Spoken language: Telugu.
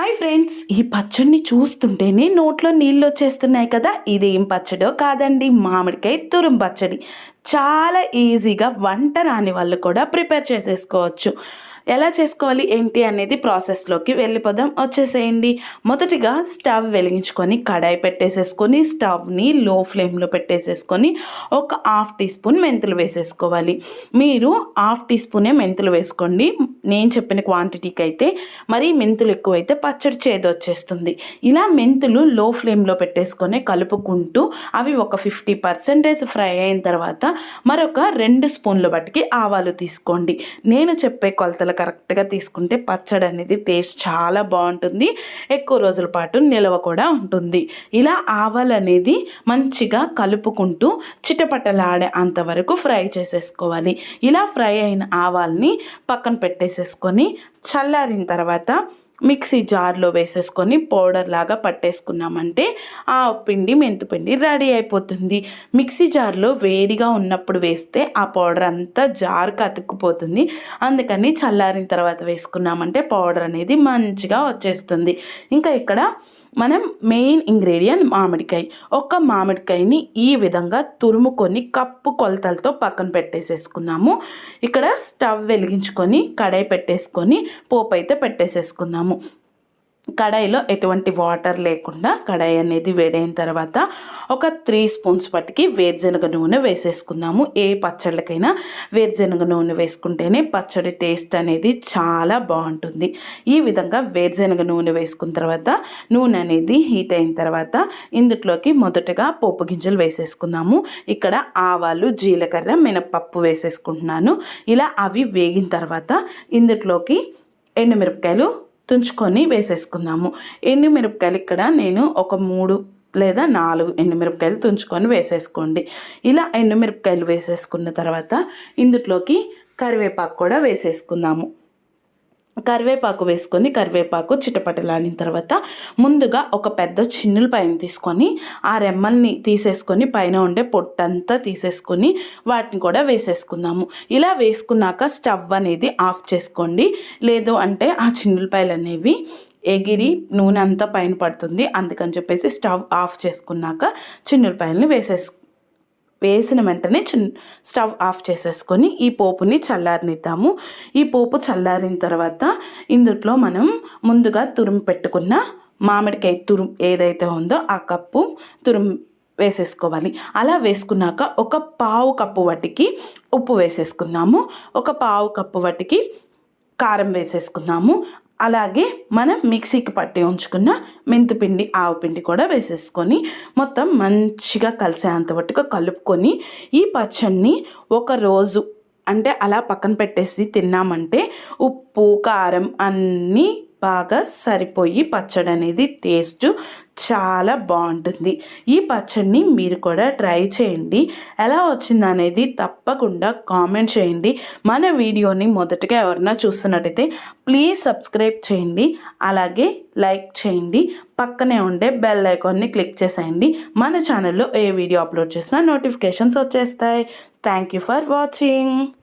హాయ్ ఫ్రెండ్స్ ఈ పచ్చడిని చూస్తుంటేనే నోట్లో నీళ్ళు వచ్చేస్తున్నాయి కదా? ఇదేం పచ్చడో కాదండి మామిడికాయ తురుం పచ్చడి. చాలా ఈజీగా వంట రాని వాళ్ళు కూడా ప్రిపేర్ చేసేసుకోవచ్చు. ఎలా చేసుకోవాలి ఏంటి అనేది ప్రాసెస్లోకి వెళ్ళిపోదాం. వచ్చేసేయండి. మొదటిగా స్టవ్ వెలిగించుకొని కడాయి పెట్టేసేసుకొని స్టవ్ని లో ఫ్లేమ్లో పెట్టేసేసుకొని ఒక హాఫ్ టీ స్పూన్ మెంతులు వేసేసుకోవాలి. మీరు హాఫ్ టీ స్పూనే మెంతులు వేసుకోండి. నేను చెప్పిన క్వాంటిటీకి అయితే మరి మెంతులు ఎక్కువైతే పచ్చడి చేదు వచ్చేస్తుంది. ఇలా మెంతులు లో ఫ్లేమ్లో పెట్టేసుకొని కలుపుకుంటూ అవి ఒక ఫిఫ్టీ పర్సెంటేజ్ ఫ్రై అయిన తర్వాత మరొక రెండు స్పూన్ల బట్టికి ఆవాలు తీసుకోండి. నేను చెప్పే కొలతలకు కరెక్ట్గా తీసుకుంటే పచ్చడి అనేది టేస్ట్ చాలా బాగుంటుంది. ఎక్కువ రోజుల పాటు నిల్వ కూడా ఉంటుంది. ఇలా ఆవాలు అనేది మంచిగా కలుపుకుంటూ చిటపటలాడే అంతవరకు ఫ్రై చేసేసుకోవాలి. ఇలా ఫ్రై అయిన ఆవాల్ని పక్కన పెట్టేసేసుకొని చల్లారిన తర్వాత మిక్సీ జార్లో వేసేసుకొని పౌడర్ లాగా పట్టేసుకున్నామంటే ఆ పిండి మెంతుపిండి రెడీ అయిపోతుంది. మిక్సీ జార్లో వేడిగా ఉన్నప్పుడు వేస్తే ఆ పౌడర్ అంతా జార్కి అతుక్కుపోతుంది. అందుకని చల్లారిన తర్వాత వేసుకున్నామంటే పౌడర్ అనేది మంచిగా వచ్చేస్తుంది. ఇంకా ఇక్కడ మనం మెయిన్ ఇంగ్రీడియంట్ మామిడికాయ. ఒక మామిడికాయని ఈ విధంగా తురుముకొని కప్పు కొలతలతో పక్కన పెట్టేసేసుకున్నాము. ఇక్కడ స్టవ్ వెలిగించుకొని కడాయి పెట్టేసుకొని పోపు అయితే పెట్టేసేసుకున్నాము. కడాయిలో ఎటువంటి వాటర్ లేకుండా కడాయి అనేది వేడైన తర్వాత ఒక త్రీ స్పూన్స్ పట్టుకి వేరుశనగ నూనె వేసేసుకుందాము. ఏ పచ్చళ్ళకైనా వేరుశనగ నూనె వేసుకుంటేనే పచ్చడి టేస్ట్ అనేది చాలా బాగుంటుంది. ఈ విధంగా వేరుశనగ నూనె వేసుకున్న తర్వాత నూనె అనేది హీట్ అయిన తర్వాత ఇందులోకి మొదటగా పోపు గింజలు వేసేసుకుందాము. ఇక్కడ ఆవాలు జీలకర్ర మినపప్పు వేసేసుకుంటున్నాను. ఇలా అవి వేగిన తర్వాత ఇందులోకి ఎండుమిరపకాయలు తుంచుకొని వేసేసుకుందాము. ఎండుమిరపకాయలు ఇక్కడ నేను ఒక మూడు లేదా నాలుగు ఎండుమిరపకాయలు తుంచుకొని వేసేసుకోండి. ఇలా ఎండుమిరపకాయలు వేసేసుకున్న తర్వాత ఇందులోకి కరివేపాకు కూడా వేసేసుకుందాము. కరివేపాకు వేసుకొని కరివేపాకు చిటపటలాడిన తర్వాత ముందుగా ఒక పెద్ద చిన్నుల పైన తీసుకొని ఆ రెమ్మల్ని తీసేసుకొని పైన ఉండే పొట్టంతా తీసేసుకొని వాటిని కూడా వేసేసుకుందాము. ఇలా వేసుకున్నాక స్టవ్ అనేది ఆఫ్ చేసుకోండి. లేదు అంటే ఆ చిన్నులపాయలు అనేవి ఎగిరి నూనె అంతా పైన పడుతుంది. అందుకని చెప్పేసి స్టవ్ ఆఫ్ చేసుకున్నాక చిన్నులపాయలని వేసేసు వేసిన వెంటనే చిన్న స్టవ్ ఆఫ్ చేసేసుకొని ఈ పోపుని చల్లారనిద్దాము. ఈ పోపు చల్లారిన తర్వాత ఇందులో మనం ముందుగా తురుము పెట్టుకున్న మామిడికాయ తురుము ఏదైతే ఉందో ఆ కప్పు తురుము వేసేసుకోవాలి. అలా వేసుకున్నాక ఒక పావు కప్పు వటికి ఉప్పు వేసేసుకుందాము. ఒక పావు కప్పు వటికి కారం వేసేసుకుందాము. అలాగే మనం మిక్సీకి పట్టి ఉంచుకున్న మెంతిపిండి ఆవుపిండి కూడా వేసేసుకొని మొత్తం మంచిగా కలిసేంత మట్టుగా కలుపుకొని ఈ పచ్చడిని ఒక రోజు అంటే అలా పక్కన పెట్టేసి తిన్నామంటే ఉప్పు కారం అన్నీ బాగా సరిపోయి పచ్చడి అనేది టేస్ట్ చాలా బాగుంటుంది. ఈ పచ్చడిని మీరు కూడా ట్రై చేయండి. ఎలా వచ్చింది అనేది తప్పకుండా కామెంట్ చేయండి. మన వీడియోని మొదటగా ఎవరన్నా చూస్తున్నట్టయితే ప్లీజ్ సబ్స్క్రైబ్ చేయండి. అలాగే లైక్ చేయండి. పక్కనే ఉండే బెల్ ఐకాన్ని క్లిక్ చేసేయండి. మన ఛానల్లో ఏ వీడియో అప్లోడ్ చేసినా నోటిఫికేషన్స్ వచ్చేస్తాయి. Thank you for watching.